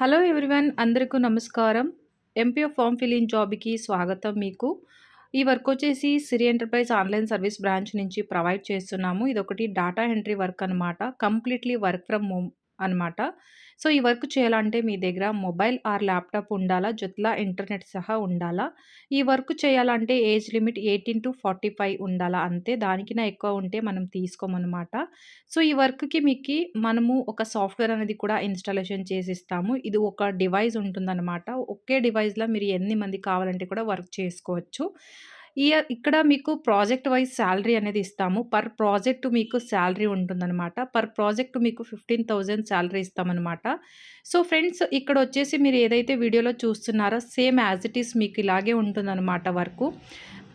Hello everyone అందరికీ నమస్కారం. MPO form filling జాబ్కి స్వాగతం మీకు. ఈ వర్క్ వచ్చేసి Siri enterprise online service branch నుంచి ప్రొవైడ్ చేస్తున్నాము. ఇది ఒకటి డేటా ఎంట్రీ వర్క్ అనమాట కంప్లీట్లీ వర్క్ ఫ్రమ్ హోమ్ అనమాట సో ఈ వర్క్ చేయాలంటే మీ దగ్గర మొబైల్ ఆర్ ల్యాప్టాప్ ఉండాలా? జొత్లా ఇంటర్నెట్ సహా ఉండాలా? ఈ వర్క్ చేయాలంటే age limit eighteen to forty five ఉండాలా? అంతే దానికినా ఎక్కువ ఉంటే మనం తీసుకోమన్నమాట. సో ఈ వర్క్కి మీకు మనము ఒక సాఫ్ట్వేర్ అనేది కూడా ఇన్స్టాలేషన్ చేసిస్తాము. ఇది ఒక డివైస్ ఉంటుందన్నమాట. ఒకే డివైస్లో మీరు ఎన్ని మంది కావాలంటే కూడా వర్క్ చేసుకోవచ్చు. ఈ ఇక్కడ మీకు ప్రాజెక్ట్ వైజ్ శాలరీ అనేది ఇస్తాము. పర్ ప్రాజెక్ట్ మీకు శాలరీ ఉంటుందన్నమాట. పర్ ప్రాజెక్ట్ మీకు ఫిఫ్టీన్ థౌజండ్ శాలరీ ఇస్తామన్నమాట. సో ఫ్రెండ్స్ ఇక్కడ వచ్చేసి మీరు ఏదైతే వీడియోలో చూస్తున్నారో సేమ్ యాజ్ ఇట్ ఈస్ మీకు ఇలాగే ఉంటుందన్నమాట వర్క్.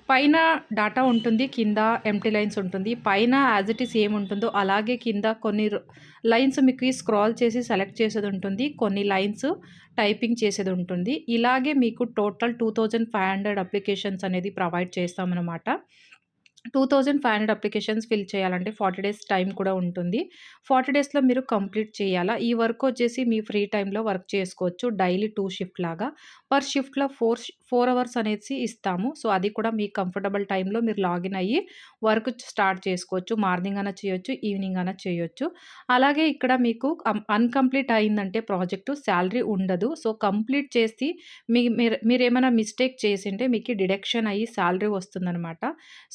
పైన డాటా ఉంటుంది కింద ఎంటీ లైన్స్ ఉంటుంది. పైన యాజ్ ఇట్ ఈస్ ఏముంటుందో అలాగే కింద కొన్ని లైన్స్ మీకు స్క్రాల్ చేసి సెలెక్ట్ చేసేది ఉంటుంది కొన్ని లైన్స్ టైపింగ్ చేసేది ఉంటుంది. ఇలాగే మీకు total two thousand five hundred applications అనేది ప్రొవైడ్ చేస్తామన్నమాట. Two thousand five hundred applications fill చేయాలంటే ఫార్టీ డేస్ టైం కూడా ఉంటుంది. ఫార్టీ డేస్లో మీరు కంప్లీట్ చేయాలా? ఈ వర్క్ వచ్చేసి మీ ఫ్రీ టైంలో వర్క్ చేసుకోవచ్చు. డైలీ టూ షిఫ్ట్ లాగా. పర్ షిఫ్ట్లో ఫోర్ ఫోర్ అవర్స్ అనేసి ఇస్తాము. సో అది కూడా మీ కంఫర్టబుల్ టైంలో మీరు లాగిన్ అయ్యి వర్క్ స్టార్ట్ చేసుకోవచ్చు. మార్నింగ్ అయినా చేయొచ్చు ఈవినింగ్ అయినా చేయొచ్చు. అలాగే ఇక్కడ మీకు అన్కంప్లీట్ అయిందంటే ప్రాజెక్టు శాలరీ ఉండదు. సో కంప్లీట్ చేసి మీ మీరు ఏమైనా మిస్టేక్ చేసింటే మీకు డిడక్షన్ అయ్యి శాలరీ వస్తుందన్నమాట.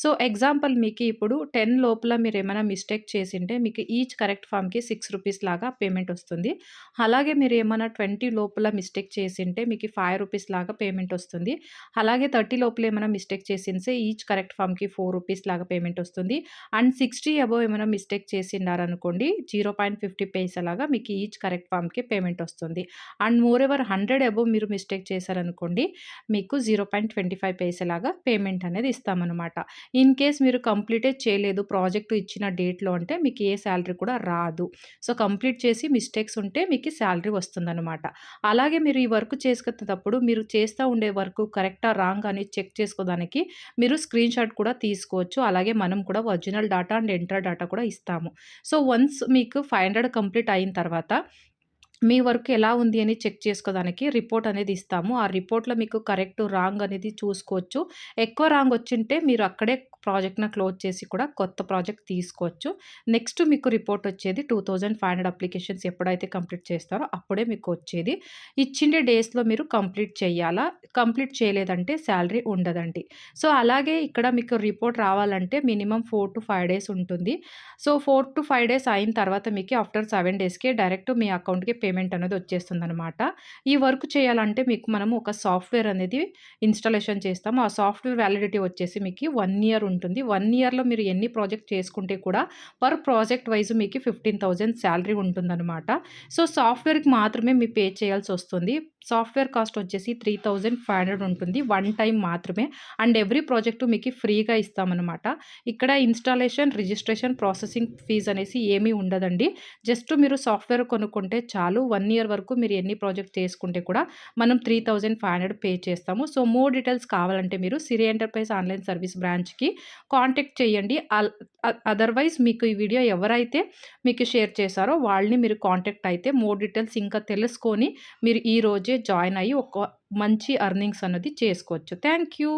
సో ఎగ్జాంపుల్ మీకు ఇప్పుడు టెన్ లోపల మీరు ఏమైనా మిస్టేక్ చేసింటే మీకు ఈచ్ కరెక్ట్ ఫామ్కి సిక్స్ రూపీస్ లాగా పేమెంట్ వస్తుంది. అలాగే మీరు ఏమైనా ట్వంటీ లోపల మిస్టేక్ చేసింటే మీకు ఫైవ్ రూపీస్ లాగా పేమెంట్ వస్తుంది. అలాగే థర్టీ లోపల ఏమైనా మిస్టేక్ చేసింటే ఈచ్ కరెక్ట్ ఫామ్కి ఫోర్ రూపీస్ లాగా పేమెంట్ వస్తుంది. అండ్ సిక్స్టీ అబోవ్ ఏమైనా మిస్టేక్ చేసిండారనుకోండి జీరో పాయింట్ ఫిఫ్టీ పైసా లాగా మీకు ఈచ్ కరెక్ట్ ఫామ్కి పేమెంట్ వస్తుంది. And moreover hundred above మీరు మిస్టేక్ చేశారనుకోండి మీకు zero point twenty five paisa లాగా పేమెంట్ అనేది ఇస్తామన్నమాట. ఇన్ కేస్ కేస్ మీరు కంప్లీటే చేయలేదు ప్రాజెక్టు ఇచ్చిన డేట్లో అంటే మీకు ఏ శాలరీ కూడా రాదు. సో కంప్లీట్ చేసి మిస్టేక్స్ ఉంటే మీకు శాలరీ వస్తుందన్నమాట. అలాగే మీరు ఈ వర్క్ చేసుకునేటప్పుడు మీరు చేస్తూ ఉండే వర్క్ కరెక్టా రాంగ్ అని చెక్ చేసుకోవడానికి మీరు స్క్రీన్ షాట్ కూడా తీసుకోవచ్చు. అలాగే మనం కూడా original data and enter data కూడా ఇస్తాము. సో వన్స్ మీకు ఫైవ్ హండ్రెడ్ కంప్లీట్ అయిన తర్వాత మీ వర్క్ ఎలా ఉంది అని చెక్ చేసుకోవడానికి రిపోర్ట్ అనేది ఇస్తాము. ఆ రిపోర్ట్లో మీకు కరెక్ట్ రాంగ్ అనేది చూసుకోవచ్చు. ఎక్కువ రాంగ్ వచ్చింటే మీరు అక్కడే ప్రాజెక్ట్ని క్లోజ్ చేసి కూడా కొత్త ప్రాజెక్ట్ తీసుకోవచ్చు. నెక్స్ట్ మీకు రిపోర్ట్ వచ్చేది two thousand five hundred applications ఎప్పుడైతే కంప్లీట్ చేస్తారో అప్పుడే మీకు వచ్చేది. ఇచ్చిండే డేస్లో మీరు కంప్లీట్ చేయాలా? కంప్లీట్ చేయలేదంటే శాలరీ ఉండదండి. సో అలాగే ఇక్కడ మీకు రిపోర్ట్ రావాలంటే minimum four to five days ఉంటుంది. So four to five days అయిన తర్వాత మీకు ఆఫ్టర్ సెవెన్ డేస్కే డైరెక్ట్ మీ అకౌంట్కి పేమెంట్ అనేది వచ్చేస్తుంది అనమాట ఈ వర్క్ చేయాలంటే మీకు మనము ఒక సాఫ్ట్వేర్ అనేది ఇన్స్టాలేషన్ చేస్తాము. ఆ సాఫ్ట్వేర్ వ్యాలిడిటీ వచ్చేసి మీకు వన్ ఇయర్ ఉంటుంది ఉంటుంది. వన్ ఇయర్లో మీరు ఎన్ని ప్రాజెక్ట్ చేసుకుంటే కూడా పర్ ప్రాజెక్ట్ వైజ్ మీకు ఫిఫ్టీన్ థౌజండ్ శాలరీ ఉంటుందన్నమాట. సో సాఫ్ట్వేర్కి మాత్రమే మీ పే చేయాల్సి వస్తుంది. సాఫ్ట్వేర్ కాస్ట్ వచ్చేసి త్రీ థౌజండ్ ఫైవ్ హండ్రెడ్ ఉంటుంది. వన్ టైం మాత్రమే. అండ్ ఎవ్రీ ప్రాజెక్టు మీకు ఫ్రీగా ఇస్తామన్నమాట. ఇక్కడ ఇన్స్టాలేషన్ రిజిస్ట్రేషన్ ప్రాసెసింగ్ ఫీజ్ అనేసి ఏమీ ఉండదండి. జస్ట్ మీరు సాఫ్ట్వేర్ కొనుక్కుంటే చాలు. వన్ ఇయర్ వరకు మీరు ఎన్ని ప్రాజెక్ట్ చేసుకుంటే కూడా మనం three thousand five hundred pay చేస్తాము. సో మోర్ డీటెయిల్స్ కావాలంటే మీరు సిరి ఎంటర్ప్రైజ్ ఆన్లైన్ సర్వీస్ బ్రాంచ్కి కాంటాక్ట్ చేయండి. అదర్వైజ్ మీకు ఈ వీడియో ఎవరైతే మీకు షేర్ చేశారో వాళ్ళని మీరు కాంటాక్ట్ అయితే మోర్ డీటెయిల్స్ ఇంకా తెలుసుకొని మీరు ఈ రోజే జాయిన్ అయ్యి ఒక మంచి అర్నింగ్స్ అన్నది చేసుకోవచ్చు. Thank you.